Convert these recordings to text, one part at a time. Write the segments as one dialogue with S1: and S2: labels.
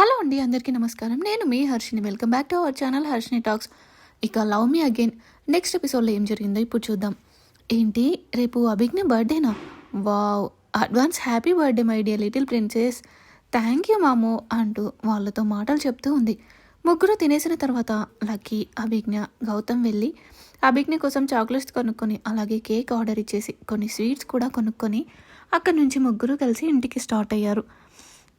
S1: Hello అండి అందరికీ నమస్కారం. నేను మీ Harshini. Welcome back to our channel Harshini talks. ఇక లవ్ మీ అగైన్. నెక్స్ట్ ఎపిసోడ్లో ఏం జరిగిందో ఇప్పుడు చూద్దాం. ఏంటి? రేపు అభిజ్ఞ బర్త్డేనా? Wow advance happy birthday my dear little princess. Thank you మాము అంటూ వాళ్ళతో మాటలు చెప్తూ ఉంది. ముగ్గురు తినేసిన తర్వాత లక్కీ అభిజ్ఞ గౌతమ్ వెళ్ళి అభిజ్ఞ కోసం చాక్లెట్స్ కొనుక్కొని అలాగే కేక్ ఆర్డర్ ఇచ్చేసి కొన్ని స్వీట్స్ కూడా కొనుక్కొని అక్కడి నుంచి ముగ్గురు కలిసి ఇంటికి స్టార్ట్ అయ్యారు.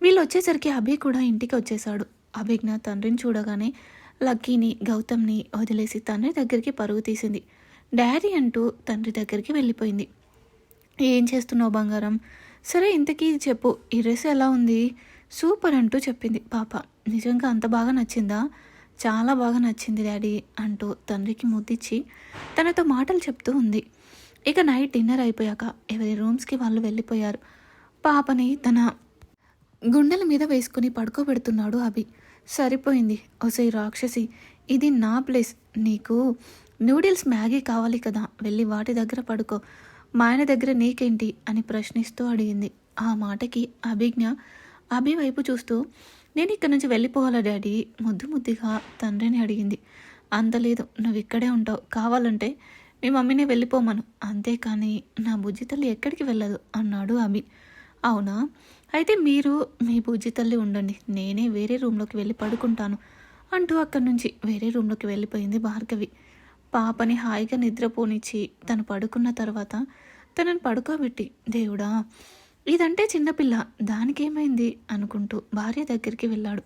S1: వీళ్ళు వచ్చేసరికి అభి కూడా ఇంటికి వచ్చేసాడు అభిజ్ఞ తండ్రిని చూడగానే లక్కీని గౌతమ్ని వదిలేసి తండ్రి దగ్గరికి పరుగు తీసింది. డాడీ అంటూ తండ్రి దగ్గరికి వెళ్ళిపోయింది. ఏం చేస్తున్నావు బంగారం? సరే ఇంతకీ చెప్పు. ఈ డ్రెస్ ఎలా ఉంది? సూపర్ అంటూ చెప్పింది. పాప నిజంగా అంత బాగా నచ్చిందా? చాలా బాగా నచ్చింది డాడీ అంటూ తండ్రికి ముద్దిచ్చి తనతో మాటలు చెప్తూ ఉంది. ఇక నైట్ డిన్నర్ అయిపోయాక ఎవరి రూమ్స్కి వాళ్ళు వెళ్ళిపోయారు. పాపని తన గుండెల మీద వేసుకుని పడుకోబెడుతున్నాడు అభి. సరిపోయింది. ఒసై రాక్షసి ఇది నా ప్లేస్. నీకు నూడిల్స్ మ్యాగీ కావాలి కదా. వెళ్ళి వాటి దగ్గర పడుకో. మా ఆయన దగ్గర నీకేంటి? అని ప్రశ్నిస్తూ అడిగింది. ఆ మాటకి అభిజ్ఞ అభి వైపు చూస్తూ నేను ఇక్కడి నుంచి వెళ్ళిపోవాలా డాడీ? ముద్దు ముద్దుగా తండ్రిని అడిగింది. అంతలేదు నువ్వు ఇక్కడే ఉంటావు. కావాలంటే మీ మమ్మీని వెళ్ళిపోమను. అంతేకాని నా బుజ్జి తల్లి ఎక్కడికి వెళ్ళదు? అన్నాడు అభి. అవునా? అయితే మీరు మీ బుజ్జి తల్లి ఉండండి. నేనే వేరే రూమ్లోకి వెళ్ళి పడుకుంటాను అంటూ అక్కడి నుంచి వేరే రూమ్లోకి వెళ్ళిపోయింది భార్గవి. పాపని హాయిగా నిద్రపోనిచ్చి తను పడుకున్న తర్వాత తనని పడుకోబెట్టి దేవుడా ఇదంటే చిన్నపిల్ల దానికేమైంది? అనుకుంటూ భార్య దగ్గరికి వెళ్ళాడు.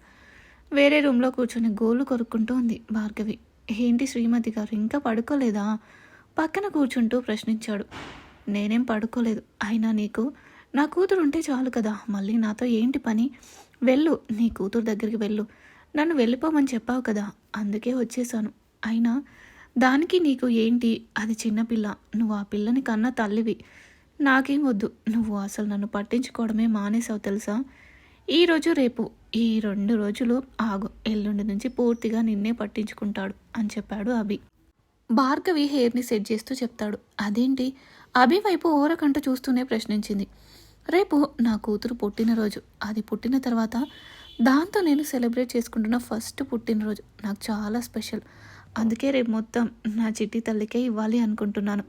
S1: వేరే రూమ్లో కూర్చొని గోళ్ళు కొరుక్కుంటూ ఉంది భార్గవి. ఏంటి శ్రీమతి గారు ఇంకా పడుకోలేదా? పక్కన కూర్చుంటూ ప్రశ్నించాడు. నేనేం పడుకోలేదు. అయినా నీకు నా కూతురు ఉంటే చాలు కదా. మళ్ళీ నాతో ఏంటి పని? వెళ్ళు నీ కూతురు దగ్గరికి వెళ్ళు. నన్ను వెళ్ళిపోమని చెప్పావు కదా. అందుకే వచ్చేసాను. అయినా దానికి నీకు ఏంటి? అది చిన్నపిల్ల నువ్వు ఆ పిల్లని కన్నా తల్లివి. నాకేం వద్దు. నువ్వు అసలు నన్ను పట్టించుకోవడమే మానేసావు తెలుసా? ఈరోజు రేపు ఈ రెండు రోజులు ఆగు. ఎల్లుండి నుంచి పూర్తిగా నిన్నే పట్టించుకుంటాడు అని చెప్పాడు అభి. భార్గవి హెయిర్ని సెట్ చేస్తూ చెప్తాడు. అదేంటి? అభి వైపు ఓరకంటూ చూస్తూనే ప్రశ్నించింది. రేపు నా కూతురు పుట్టినరోజు. అది పుట్టిన తర్వాత దాంతో నేను సెలబ్రేట్ చేసుకుంటున్న ఫస్ట్ పుట్టినరోజు. నాకు చాలా స్పెషల్. అందుకే రేపు మొత్తం నా చిట్టి తల్లికే ఇవ్వాలి అనుకుంటున్నాను.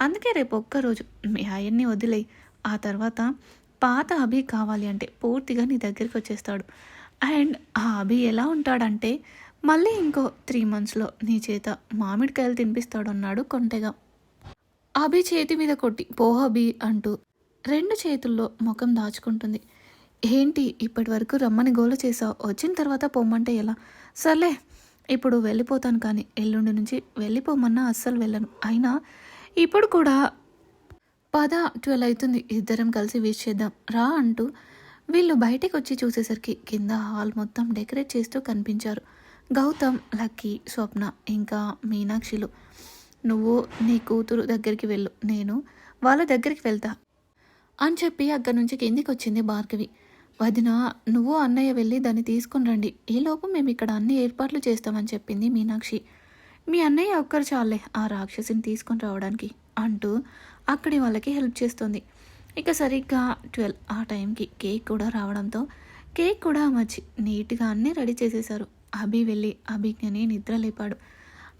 S1: అందుకే రేపు ఒక్కరోజు మీ ఆయన్ని వదిలేయి. ఆ తర్వాత పాత అభి కావాలి అంటే పూర్తిగా నీ దగ్గరికి వచ్చేస్తాడు. అండ్ ఆ అభి ఎలా ఉంటాడంటే మళ్ళీ ఇంకో త్రీ మంత్స్లో నీ చేత మామిడికాయలు తినిపిస్తాడు అన్నాడు కొంటెగా. అభి చేతి మీద కొట్టి పోహబి అంటూ రెండు చేతుల్లో ముఖం దాచుకుంటుంది. ఏంటి ఇప్పటి వరకు రమ్మని గోల చేసావు వచ్చిన తర్వాత పొమ్మంటే ఎలా? సర్లే ఇప్పుడు వెళ్ళిపోతాను కానీ ఎల్లుండి నుంచి వెళ్ళిపోమన్నా అస్సలు వెళ్ళను. అయినా ఇప్పుడు కూడా పద ట్వెల్వ్ అవుతుంది. ఇద్దరం కలిసి విష్ చేద్దాం. రా అంటూ వీళ్ళు బయటికి వచ్చి చూసేసరికి కింద హాల్ మొత్తం డెకరేట్ చేస్తూ కనిపించారు. గౌతమ్ లక్కీ స్వప్న ఇంకా మీనాక్షిలు. నువ్వు నీ కూతురు దగ్గరికి వెళ్ళు. నేను వాళ్ళ దగ్గరికి వెళ్తా. అని చెప్పి అక్కడి నుంచి కిందికి వచ్చింది భార్గవి. వదిన నువ్వు అన్నయ్య వెళ్ళి దాన్ని తీసుకుని రండి. ఈలోపు మేము ఇక్కడ అన్ని ఏర్పాట్లు చేస్తామని చెప్పింది మీనాక్షి. మీ అన్నయ్య ఒక్కరు చాలే ఆ రాక్షసిని తీసుకొని రావడానికి అంటూ అక్కడి వాళ్ళకి హెల్ప్ చేస్తుంది. ఇక సరిగ్గా ట్వెల్వ్ ఆ టైంకి కేక్ కూడా రావడంతో కేక్ కూడా మంచి నీట్గా అన్నీ రెడీ చేసేశారు. అభి వెళ్ళి అభిజ్ఞని నిద్ర లేపాడు.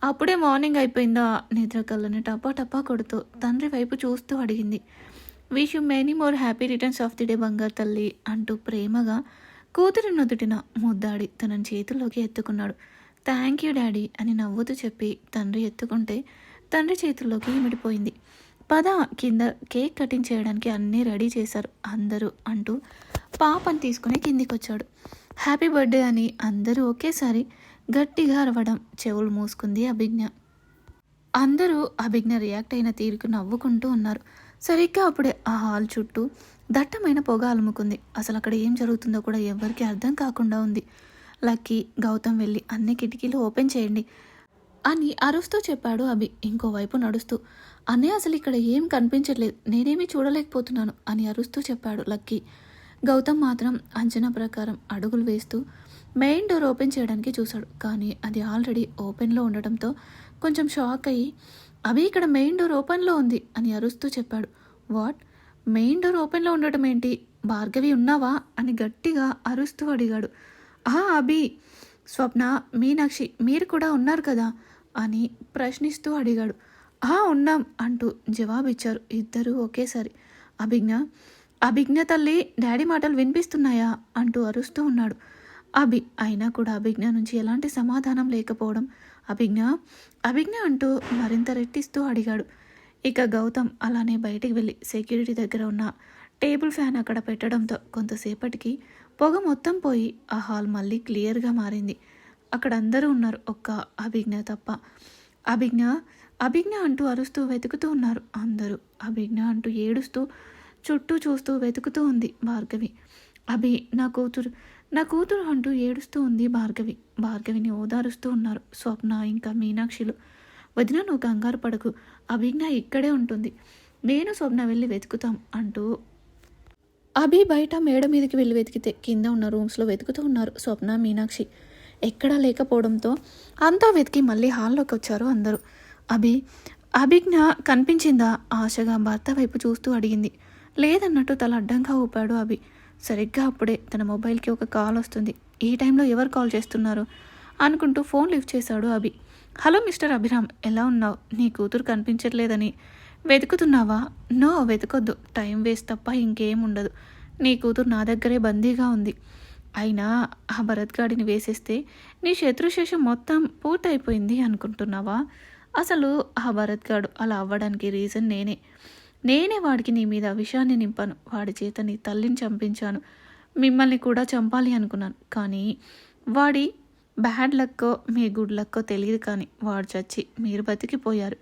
S1: అప్పుడే మార్నింగ్ అయిపోయిందా? నిద్ర కళ్ళని టపా టపా కొడుతూ తండ్రి వైపు చూస్తూ అడిగింది. Wish you many more happy returns of the day బంగారు తల్లి అంటూ ప్రేమగా కూతురి నుదుటిన ముద్దాడి తన చేతుల్లోకి ఎత్తుకున్నాడు. థ్యాంక్ యూ డాడీ అని నవ్వుతూ చెప్పి తండ్రి ఎత్తుకుంటే తండ్రి చేతుల్లోకి ఇమిడిపోయింది. పద కింద కేక్ కటింగ్ చేయడానికి అన్నీ రెడీ చేశారు అందరూ అంటూ పాపని తీసుకుని కిందికి వచ్చాడు హ్యాపీ బర్త్డే అని అందరూ ఒకేసారి గట్టిగా అరవడం చెవులు మూసుకుంది అభిజ్ఞ. అందరూ అభిజ్ఞ రియాక్ట్ అయిన తీరుకు నవ్వుకుంటూ ఉన్నారు. సరిగ్గా అప్పుడే ఆ హాల్ చుట్టూ దట్టమైన పొగ అలుముకుంది. అసలు అక్కడ ఏం జరుగుతుందో కూడా ఎవరికీ అర్థం కాకుండా ఉంది. లక్కీ గౌతమ్ వెళ్ళి అన్ని కిటికీలు ఓపెన్ చేయండి అని అరుస్తూ చెప్పాడు అభి. ఇంకోవైపు నడుస్తూ అన్నయ్య అసలు ఇక్కడ ఏం కనిపించట్లేదు. నేనేమీ చూడలేకపోతున్నాను అని అరుస్తూ చెప్పాడు లక్కీ. గౌతమ్ మాత్రం అంచనా ప్రకారం అడుగులు వేస్తూ మెయిన్ డోర్ ఓపెన్ చేయడానికి చూశాడు. కానీ అది ఆల్రెడీ ఓపెన్లో ఉండటంతో కొంచెం షాక్ అయ్యి అభి ఇక్కడ మెయిన్ డోర్ ఓపెన్లో ఉంది అని అరుస్తూ చెప్పాడు. వాట్? మెయిన్ డోర్ ఓపెన్లో ఉండటం ఏంటి? భార్గవి ఉన్నావా? అని గట్టిగా అరుస్తూ అడిగాడు. ఆ అభి. స్వప్న మీనాక్షి మీరు కూడా ఉన్నారు కదా? అని ప్రశ్నిస్తూ అడిగాడు. ఆ ఉన్నాం అంటూ జవాబిచ్చారు ఇద్దరూ ఒకేసారి. అభిజ్ఞ అభిజ్ఞ తల్లి డాడీ మాటలు వినిపిస్తున్నాయా? అంటూ అరుస్తూ ఉన్నాడు. అభి అయినా కూడా అభిజ్ఞ నుంచి ఎలాంటి సమాధానం లేకపోవడం. అభిజ్ఞ అభిజ్ఞ అంటూ మరింత రెట్టిస్తూ అడిగాడు. ఇక గౌతమ్ అలానే బయటికి వెళ్ళి సెక్యూరిటీ దగ్గర ఉన్న టేబుల్ ఫ్యాన్ అక్కడ పెట్టడంతో కొంతసేపటికి పొగ మొత్తం పోయి ఆ హాల్ మళ్ళీ క్లియర్గా మారింది. అక్కడ అందరూ ఉన్నారు ఒక్క అభిజ్ఞ తప్ప. అభిజ్ఞ అభిజ్ఞ అంటూ అరుస్తూ వెతుకుతూ ఉన్నారు అందరూ. అభిజ్ఞ అంటూ ఏడుస్తూ చుట్టూ చూస్తూ వెతుకుతూ ఉంది భార్గవి. అభి నా కూతురు నా కూతురు అంటూ ఏడుస్తూ ఉంది భార్గవి. భార్గవిని ఓదారుస్తూ ఉన్నారు. స్వప్న ఇంకా మీనాక్షిలు. వదిన నువ్వు కంగారు పడకు. అభిజ్ఞ ఇక్కడే ఉంటుంది. నేను స్వప్న వెళ్ళి వెతుకుతాం అంటూ అభి బయట మేడ మీదకి వెళ్ళి వెతికితే కింద ఉన్న రూమ్స్లో వెతుకుతూ ఉన్నారు స్వప్న మీనాక్షి. ఎక్కడా లేకపోవడంతో అంతా వెతికి మళ్ళీ హాల్లోకి వచ్చారు అందరూ. అభి అభిజ్ఞ కనిపించిందా? ఆశగా భర్త వైపు చూస్తూ అడిగింది. లేదన్నట్టు తల అడ్డంగా ఊపాడు అభి. సరిగ్గా అప్పుడే తన మొబైల్కి ఒక కాల్ వస్తుంది. ఈ టైంలో ఎవరు కాల్ చేస్తున్నారు? అనుకుంటూ ఫోన్ లిఫ్ట్ చేశాడు అభి. హలో మిస్టర్ అభిరామ్ ఎలా ఉన్నావు? నీ కూతురు కనిపించట్లేదని. వెతుకుతున్నావా? నో వెతకొద్దు. టైం వేస్ట్ తప్ప ఇంకేం ఉండదు. నీ కూతురు నా దగ్గరే బందీగా ఉంది. అయినా ఆ భరత్గాడిని వేసేస్తే నీ శత్రుశేషం మొత్తం పూర్తయిపోయింది అనుకుంటున్నావా? అసలు ఆ భరత్గాడు అలా అవ్వడానికి రీజన్ నేనే. నేనే వాడికి నీ మీద విషయాన్ని నింపాను. వాడి చేత నీ తల్లిని చంపించాను. మిమ్మల్ని కూడా చంపాలి అనుకున్నాను. కానీ వాడి బ్యాడ్ లక్కో మీ గుడ్ లక్కో తెలియదు కానీ వాడు చచ్చి మీరు బతికిపోయారు.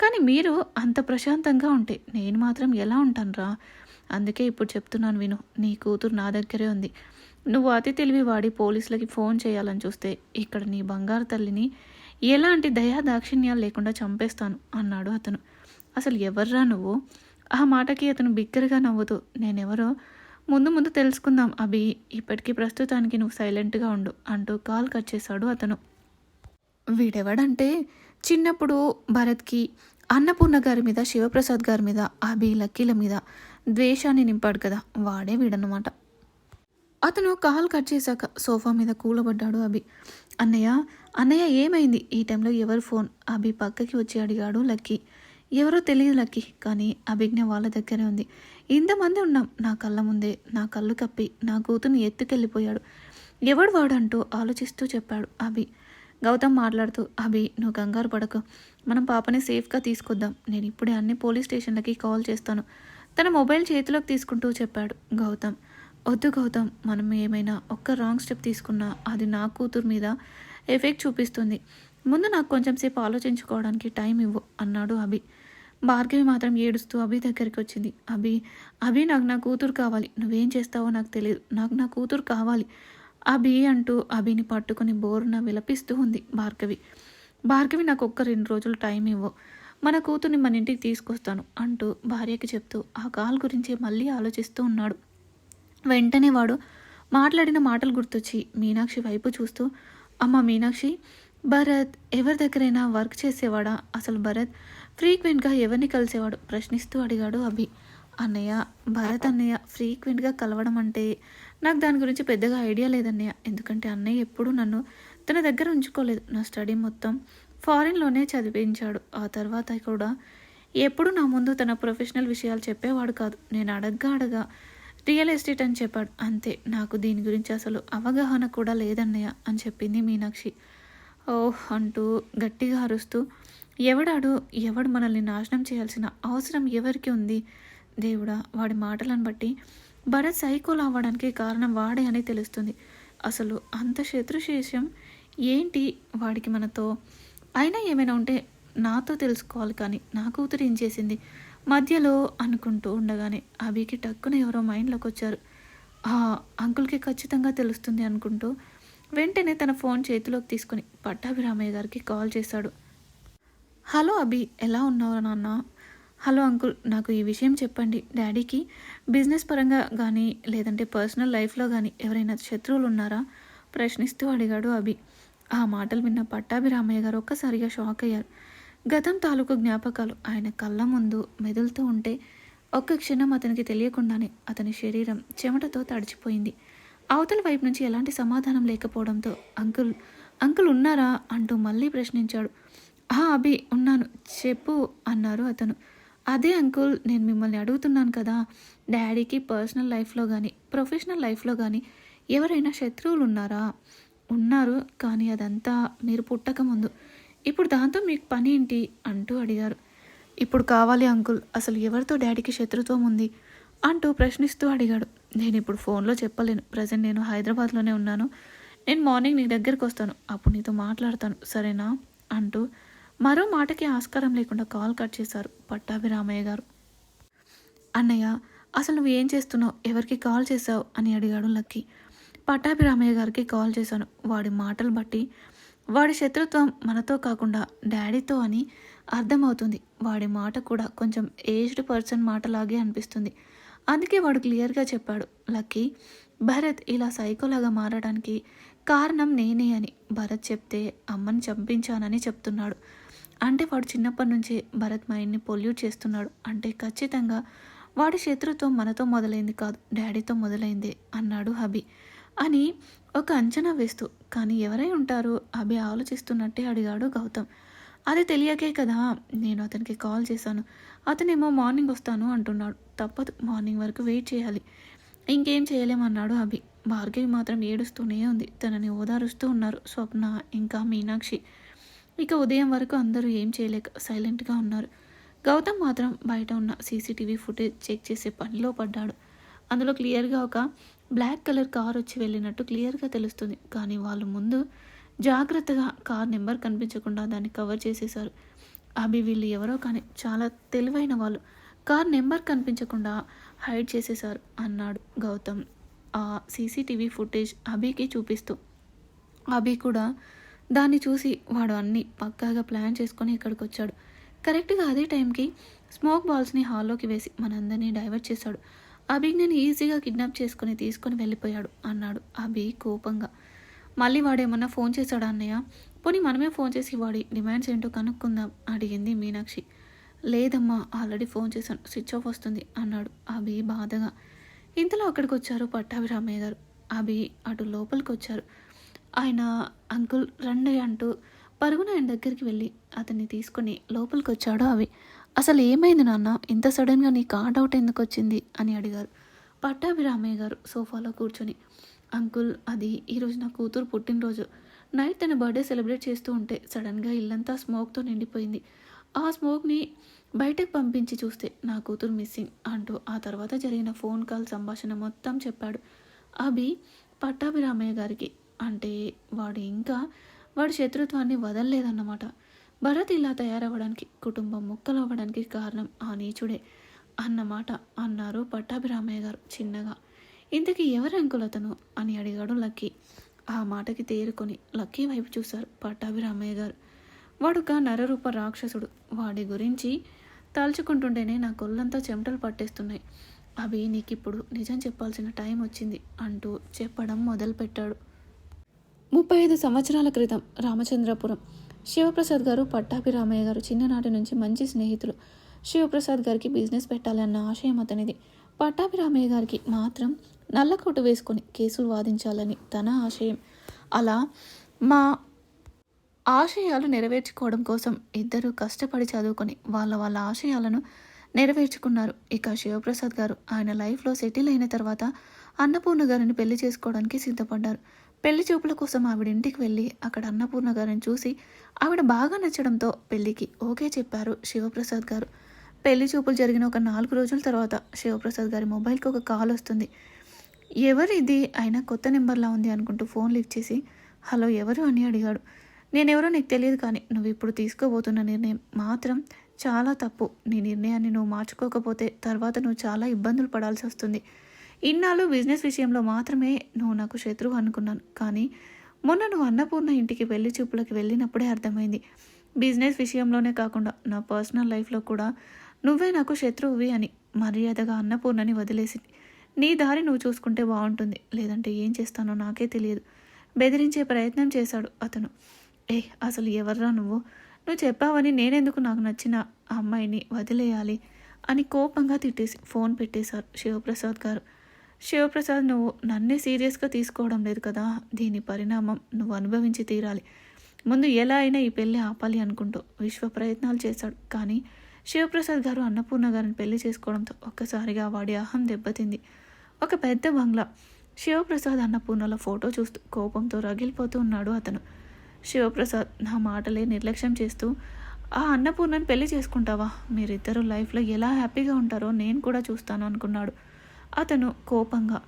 S1: కానీ మీరు అంత ప్రశాంతంగా ఉంటే నేను మాత్రం ఎలా ఉంటానురా? అందుకే ఇప్పుడు చెప్తున్నాను విను నీ కూతురు నా దగ్గరే ఉంది. నువ్వు అతి తెలివి వాడి పోలీసులకి ఫోన్ చేయాలని చూస్తే ఇక్కడ నీ బంగారు తల్లిని ఎలాంటి దయా దాక్షిణ్యాలు లేకుండా చంపేస్తాను అన్నాడు అతను. అసలు ఎవర్రా నువ్వు? ఆ మాటకి అతను బిగ్గరగా నవ్వుతూ నేనెవరో? ముందు ముందు తెలుసుకుందాం అభి. ఇప్పటికీ ప్రస్తుతానికి నువ్వు సైలెంట్గా ఉండు అంటూ కాల్ కట్ చేశాడు అతను. వీడెవడంటే చిన్నప్పుడు భరత్కి అన్నపూర్ణ గారి మీద శివప్రసాద్ గారి మీద అభి లక్కీల మీద ద్వేషాన్ని నింపాడు కదా వాడే వీడన్నమాట. అతను కాల్ కట్ చేశాక సోఫా మీద కూలబడ్డాడు అభి. అన్నయ్య అన్నయ్య ఏమైంది? ఈ టైంలో ఎవరు ఫోన్? అభి పక్కకి వచ్చి అడిగాడు లక్కీ. ఎవరో తెలియదు లక్కీ కానీ అభిజ్ఞ వాళ్ళ దగ్గరే ఉంది. ఇంతమంది ఉన్నాం. నా కళ్ళ ముందే నా కళ్ళు కప్పి నా కూతుని ఎత్తుకెళ్ళిపోయాడు. ఎవడు వాడంటూ ఆలోచిస్తూ చెప్పాడు అభి. గౌతమ్ మాట్లాడుతూ అభి నువ్వు కంగారు పడకు. మనం పాపని సేఫ్గా తీసుకొద్దాం. నేను ఇప్పుడే అన్ని పోలీస్ స్టేషన్లకి కాల్ చేస్తాను. తన మొబైల్ చేతిలోకి తీసుకుంటూ చెప్పాడు గౌతమ్. వద్దు గౌతమ్ మనం ఏమైనా ఒక్క రాంగ్ స్టెప్ తీసుకున్నా అది నా కూతురు మీద ఎఫెక్ట్ చూపిస్తుంది. ముందు నాకు కొంచెం సేపు ఆలోచించుకోవడానికి టైం ఇవ్వు అన్నాడు అభి. భార్గవి మాత్రం ఏడుస్తూ అభి దగ్గరికి వచ్చింది. అభి అభి నాకు నా కూతురు కావాలి. నువ్వేం చేస్తావో నాకు తెలియదు. నాకు నా కూతురు కావాలి. అభి అంటూ అభిని పట్టుకుని బోరున విలపిస్తూ ఉంది భార్గవి. భార్గవి నాకు ఒక్క రెండు రోజులు టైం ఇవ్వు. మన కూతుర్ని మన ఇంటికి తీసుకొస్తాను అంటూ భార్యకి చెప్తూ ఆ కాల్ గురించి మళ్ళీ ఆలోచిస్తూ ఉన్నాడు. వెంటనే వాడు మాట్లాడిన మాటలు గుర్తొచ్చి మీనాక్షి వైపు చూస్తూ అమ్మ మీనాక్షి భరత్ ఎవరి దగ్గరైనా వర్క్ చేసేవాడా? అసలు భరత్ ఫ్రీక్వెంట్గా ఎవరిని కలిసేవాడు? ప్రశ్నిస్తూ అడిగాడు అభి. అన్నయ్య భరత్ అన్నయ్య ఫ్రీక్వెంట్గా కలవడం అంటే నాకు దాని గురించి పెద్దగా ఐడియా లేదన్నయ్య. ఎందుకంటే అన్నయ్య ఎప్పుడూ నన్ను తన దగ్గర ఉంచుకోలేదు. నా స్టడీ మొత్తం ఫారిన్లోనే చదివించాడు. ఆ తర్వాత కూడా ఎప్పుడు నా ముందు తన ప్రొఫెషనల్ విషయాలు చెప్పేవాడు కాదు. నేను అడగ్గా అడగా రియల్ ఎస్టేట్ అని చెప్పాడు. అంతే నాకు దీని గురించి అసలు అవగాహన కూడా లేదన్నయ్య అని చెప్పింది మీనాక్షి. ఓహ్ అంటూ గట్టిగా అరుస్తూ ఎవడాడు? ఎవడు మనల్ని నాశనం చేయాల్సిన అవసరం ఎవరికి ఉంది? దేవుడా వాడి మాటలను బట్టి భరత్ సైకోల్ అవ్వడానికి కారణం వాడే అని తెలుస్తుంది. అసలు అంత శత్రుశేషం ఏంటి వాడికి మనతో? అయినా ఏమైనా ఉంటే నాతో తెలుసుకోవాలి కానీ నా కూతురు ఏం చేసింది? మధ్యలో అనుకుంటూ ఉండగానే అభికి టక్కున ఎవరో మైండ్లోకి వచ్చారు. ఆ అంకుల్కి ఖచ్చితంగా తెలుస్తుంది అనుకుంటూ వెంటనే తన ఫోన్ చేతిలోకి తీసుకుని పట్టాభిరామయ్య గారికి కాల్ చేశాడు. హలో అభి ఎలా ఉన్నావు నాన్న? హలో అంకుల్ నాకు ఈ విషయం చెప్పండి. డాడీకి బిజినెస్ పరంగా కానీ లేదంటే పర్సనల్ లైఫ్లో కానీ ఎవరైనా శత్రువులు ఉన్నారా ప్రశ్నిస్తూ అడిగాడు అభి. ఆ మాటలు విన్న పట్టాభిరామయ్య గారు ఒక్కసారిగా షాక్ అయ్యారు. గతం తాలూకు జ్ఞాపకాలు. ఆయన కళ్ళ ముందు మెదులుతూ ఉంటే ఒక్క క్షణం అతనికి తెలియకుండానే అతని శరీరం చెమటతో తడిచిపోయింది. అవతల వైపు నుంచి ఎలాంటి సమాధానం లేకపోవడంతో అంకుల్ అంకుల్ ఉన్నారా? అంటూ మళ్ళీ ప్రశ్నించాడు. అభి ఉన్నాను. చెప్పు అన్నారు అతను. అదే అంకుల్ నేను మిమ్మల్ని అడుగుతున్నాను కదా. డాడీకి పర్సనల్ లైఫ్లో కానీ ప్రొఫెషనల్ లైఫ్లో కానీ ఎవరైనా శత్రువులు ఉన్నారా? ఉన్నారు కానీ అదంతా మీరు పుట్టక ముందు. ఇప్పుడు దాంతో మీకు పని ఏంటి? అంటూ అడిగారు. ఇప్పుడు కావాలి అంకుల్ అసలు ఎవరితో డాడీకి శత్రుత్వం ఉంది? అంటూ ప్రశ్నిస్తూ అడిగాడు. నేను ఇప్పుడు ఫోన్లో చెప్పలేను. ప్రజెంట్ నేను హైదరాబాద్లోనే ఉన్నాను. నేను మార్నింగ్ నీ దగ్గరికి వస్తాను. అప్పుడు నీతో మాట్లాడతాను. సరేనా? అంటూ మరో మాటకి ఆస్కారం లేకుండా కాల్ కట్ చేశారు పట్టాభిరామయ్య గారు. అన్నయ్య అసలు నువ్వు ఏం చేస్తున్నావు? ఎవరికి కాల్ చేశావు? అని అడిగాడు లక్కీ. పట్టాభి రామయ్య గారికి కాల్ చేశాను. వాడి మాటలు బట్టి వాడి శత్రుత్వం మనతో కాకుండా డాడీతో అని అర్థమవుతుంది. వాడి మాట కూడా కొంచెం ఏజ్డ్ పర్సన్ మాటలాగే అనిపిస్తుంది. అందుకే వాడు క్లియర్గా చెప్పాడు లక్కీ భరత్ ఇలా సైకోలాగా మారడానికి కారణం నేనే అని. భరత్ చెప్తే అమ్మని చంపించానని చెప్తున్నాడు. అంటే వాడు చిన్నప్పటి నుంచే భరత్ మైండ్ని పొల్యూట్ చేస్తున్నాడు. అంటే ఖచ్చితంగా వాడి శత్రుత్వం మనతో మొదలైంది కాదు డాడీతో మొదలైంది అన్నాడు హబీ. అని ఒక అంచనా వేస్తూ కానీ ఎవరై ఉంటారు? అభి ఆలోచిస్తున్నట్టే అడిగాడు గౌతమ్. అది తెలియకే కదా నేను అతనికి కాల్ చేశాను. అతనేమో మార్నింగ్ వస్తాను అంటున్నాడు. తప్పదు మార్నింగ్ వరకు వెయిట్ చేయాలి. ఇంకేం చేయలేమన్నాడు అభి భార్గవి మాత్రం ఏడుస్తూనే ఉంది. తనని ఓదారుస్తూ ఉన్నారు స్వప్న ఇంకా మీనాక్షి. ఇక ఉదయం వరకు అందరూ ఏం చేయలేక సైలెంట్గా ఉన్నారు. గౌతమ్ మాత్రం బయట ఉన్న సీసీటీవీ ఫుటేజ్ చెక్ చేసే పనిలో పడ్డాడు. అందులో క్లియర్గా ఒక బ్లాక్ కలర్ కార్ వచ్చి వెళ్ళినట్టు క్లియర్గా తెలుస్తుంది. కానీ వాళ్ళు ముందు జాగ్రత్తగా కార్ నెంబర్ కనిపించకుండా దాన్ని కవర్ చేసేశారు. అభి వీళ్ళు ఎవరో కానీ చాలా తెలివైన వాళ్ళు. కార్ నెంబర్ కనిపించకుండా హైడ్ చేసేశారు అన్నాడు గౌతమ్. ఆ సీసీటీవీ ఫుటేజ్ అభికి చూపిస్తూ. అభి కూడా దాన్ని చూసి వాడు అన్ని పక్కాగా ప్లాన్ చేసుకొని ఇక్కడికి వచ్చాడు. కరెక్ట్గా అదే టైంకి స్మోక్ బాల్స్ని హాల్లోకి వేసి మనందరినీ డైవర్ట్ చేశాడు. అభిజ్ఞని ఈజీగా కిడ్నాప్ చేసుకుని తీసుకొని వెళ్ళిపోయాడు అన్నాడు అభి కోపంగా. మళ్ళీ వాడేమన్నా ఫోన్ చేశాడా అన్నయ్య? పోనీ మనమే ఫోన్ చేసి వాడి డిమాండ్స్ ఏంటో కనుక్కుందాం అడిగింది మీనాక్షి. లేదమ్మా ఆల్రెడీ ఫోన్ చేశాను స్విచ్ ఆఫ్ వస్తుంది అన్నాడు అభి బాధగా. ఇంతలో అక్కడికి వచ్చారు పట్టాభిరామయ్య గారు. అభి అటు లోపలికి వచ్చారు. ఆయన అంకుల్ రండి అంటూ పరుగున ఆయన దగ్గరికి వెళ్ళి అతన్ని తీసుకొని లోపలికి వచ్చాడు అవి. అసలు ఏమైంది నాన్న? ఇంత సడన్గా నీ కార్ డౌట్ ఎందుకు వచ్చింది అని అడిగారు. పట్టాభి రామయ్య గారు సోఫాలో కూర్చొని అంకుల్ అది ఈరోజు నా కూతురు పుట్టినరోజు. నైట్ తన బర్త్డే సెలబ్రేట్ చేస్తూ ఉంటే సడన్గా ఇల్లంతా స్మోక్తో నిండిపోయింది. ఆ స్మోక్ని బయటకు పంపించి చూస్తే నా కూతురు మిస్సింగ్ అంటూ ఆ తర్వాత జరిగిన ఫోన్ కాల్ సంభాషణ మొత్తం చెప్పాడు. అభి పట్టాభిరామయ్య గారికి అంటే వాడు ఇంకా వాడి శత్రుత్వాన్ని వదలలేదన్నమాట. భరత్ ఇలా తయారవ్వడానికి కుటుంబం ముక్కలు అవ్వడానికి కారణం ఆ నీచుడే అన్నమాట అన్నారు పట్టాభిరామయ్య గారు చిన్నగా. ఇంతకీ ఎవరు అంకుల్ అతను అని అడిగాడు లక్కీ. ఆ మాటకి తేరుకొని లక్కీ వైపు చూశారు పట్టాభిరామయ్య గారు. వాడొక నరరూప రాక్షసుడు. వాడి గురించి తలుచుకుంటుంటేనే నా కొల్లంతా చెమటలు పట్టేస్తున్నాయి. అవి నీకిప్పుడు నిజం చెప్పాల్సిన టైం వచ్చింది అంటూ చెప్పడం మొదలుపెట్టాడు. ముప్పై ఐదు సంవత్సరాల క్రితం రామచంద్రపురం శివప్రసాద్ గారు పట్టాభిరామయ్య గారు చిన్ననాటి నుంచి మంచి స్నేహితులు. శివప్రసాద్ గారికి బిజినెస్ పెట్టాలన్న ఆశయం అతనిది. పట్టాభిరామయ్య గారికి మాత్రం నల్లకోటు వేసుకొని కేసులు వాదించాలని తన ఆశయం. అలా మా ఆశయాలు నెరవేర్చుకోవడం కోసం ఇద్దరు కష్టపడి చదువుకొని వాళ్ళ వాళ్ళ ఆశయాలను నెరవేర్చుకున్నారు. ఇక శివప్రసాద్ గారు ఆయన లైఫ్లో సెటిల్ అయిన తర్వాత అన్నపూర్ణ గారిని పెళ్ళి చేసుకోవడానికి సిద్ధపడ్డారు. పెళ్ళి చూపుల కోసం ఆవిడ ఇంటికి వెళ్ళి అక్కడ అన్నపూర్ణ గారిని చూసి ఆవిడ బాగా నచ్చడంతో పెళ్ళికి ఓకే చెప్పారు శివప్రసాద్ గారు. పెళ్ళి చూపులు జరిగిన ఒక నాలుగు రోజుల తర్వాత శివప్రసాద్ గారి మొబైల్కి ఒక కాల్ వస్తుంది. ఎవరు ఇది? అయినా కొత్త నెంబర్లా ఉంది అనుకుంటూ ఫోన్ లిఫ్ట్ చేసి హలో ఎవరు? అని అడిగాడు. నేనెవరో నీకు తెలియదు కానీ నువ్వు ఇప్పుడు తీసుకోబోతున్న నిర్ణయం మాత్రం చాలా తప్పు. నీ నిర్ణయాన్ని నువ్వు మార్చుకోకపోతే తర్వాత నువ్వు చాలా ఇబ్బందులు పడాల్సి వస్తుంది. ఇన్నాళ్ళు బిజినెస్ విషయంలో మాత్రమే నువ్వు నాకు శత్రువు అనుకున్నాను. కానీ మొన్న నువ్వు అన్నపూర్ణ ఇంటికి పెళ్ళి చూపులకు వెళ్ళినప్పుడే అర్థమైంది. బిజినెస్ విషయంలోనే కాకుండా నా పర్సనల్ లైఫ్లో కూడా నువ్వే నాకు శత్రువువి అని మర్యాదగా అన్నపూర్ణని వదిలేసింది. నీ దారి నువ్వు చూసుకుంటే బాగుంటుంది. లేదంటే ఏం చేస్తానో నాకే తెలియదు. బెదిరించే ప్రయత్నం చేశాడు అతను. ఏ అసలు ఎవర్రా నువ్వు? నువ్వు చెప్పావని నేనెందుకు నాకు నచ్చిన ఆ అమ్మాయిని వదిలేయాలి అని కోపంగా తిట్టేసి ఫోన్ పెట్టేశారు శివప్రసాద్ గారు. శివప్రసాద్ నువ్వు నన్నే సీరియస్గా తీసుకోవడం లేదు కదా. దీని పరిణామం నువ్వు అనుభవించి తీరాలి. ముందు ఎలా అయినా ఈ పెళ్ళి ఆపాలి అనుకుంటూ విశ్వ ప్రయత్నాలు చేశాడు. కానీ శివప్రసాద్ గారు అన్నపూర్ణ గారిని పెళ్ళి చేసుకోవడంతో ఒక్కసారిగా వాడి అహం దెబ్బతింది. ఒక పెద్ద బంగ్లా. శివప్రసాద్ అన్నపూర్ణల ఫోటో చూస్తూ కోపంతో రగిలిపోతూ ఉన్నాడు అతను. శివప్రసాద్ నా మాటలే నిర్లక్ష్యం చేస్తూ ఆ అన్నపూర్ణని పెళ్ళి చేసుకుంటావా? మీరిద్దరూ లైఫ్లో ఎలా హ్యాపీగా ఉంటారో నేను కూడా చూస్తాను అనుకున్నాడు. అతను కోపంగా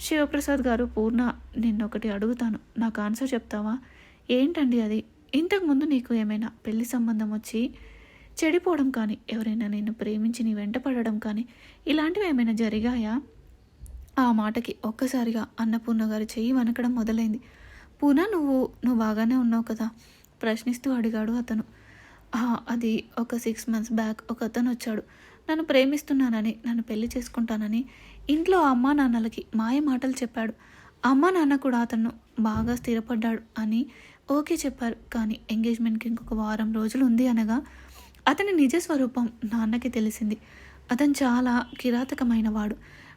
S1: శివప్రసాద్ గారు పూర్ణ నిన్నొకటి అడుగుతాను. నాకు ఆన్సర్ చెప్తావా? ఏంటండి అది? ఇంతకుముందు నీకు ఏమైనా పెళ్ళి సంబంధం వచ్చి చెడిపోవడం కానీ ఎవరైనా నిన్ను ప్రేమించి నీ వెంట పడడం కానీ ఇలాంటివి ఏమైనా జరిగాయా? ఆ మాటకి ఒక్కసారిగా అన్నపూర్ణ గారి చెయ్యి వనకడం మొదలైంది. పూనా నువ్వు నువ్వు బాగానే ఉన్నావు కదా? ప్రశ్నిస్తూ అడిగాడు అతను. అది ఒక సిక్స్ మంత్స్ బ్యాక్ ఒక అతను వచ్చాడు. నన్ను ప్రేమిస్తున్నానని నన్ను పెళ్ళి చేసుకుంటానని ఇంట్లో అమ్మా నాన్నలకి మాయ మాటలు చెప్పాడు. అమ్మా నాన్న కూడా అతను బాగా స్థిరపడ్డాడు అని ఓకే చెప్పారు. కానీ ఎంగేజ్మెంట్కి ఇంకొక వారం రోజులు ఉంది అనగా అతని నిజ స్వరూపం నాన్నకి తెలిసింది. అతను చాలా కిరాతకమైన వాడు.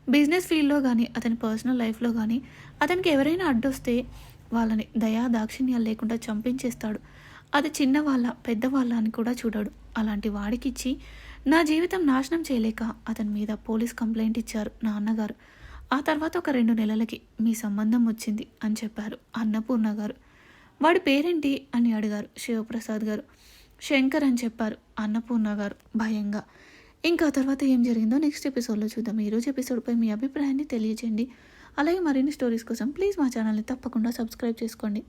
S1: బిజినెస్ ఫీల్డ్లో కానీ అతని పర్సనల్ లైఫ్లో కానీ అతనికి ఎవరైనా అడ్డొస్తే వాళ్ళని దయా దాక్షిణ్యాలు లేకుండా చంపించేస్తాడు. అది చిన్నవాళ్ళ పెద్దవాళ్ళ అని కూడా చూడడు. అలాంటి వాడికిచ్చి నా జీవితం నాశనం చేయలేక అతని మీద పోలీస్ కంప్లైంట్ ఇచ్చారు నాన్నగారు ఆ తర్వాత ఒక రెండు నెలలకి మీ సంబంధం వచ్చింది అని చెప్పారు అన్నపూర్ణ గారు. వాడి పేరేంటి? అని అడిగారు శివప్రసాద్ గారు. శంకర్ అని చెప్పారు అన్నపూర్ణ గారు భయంగా. ఇంకా తర్వాత ఏం జరిగిందో నెక్స్ట్ ఎపిసోడ్లో చూద్దాం. ఈరోజు ఎపిసోడ్పై మీ అభిప్రాయాన్ని తెలియజేయండి అలాగే మరిన్ని స్టోరీస్ కోసం ప్లీజ్ మా ఛానల్ని తప్పకుండా సబ్స్క్రైబ్ చేసుకోండి.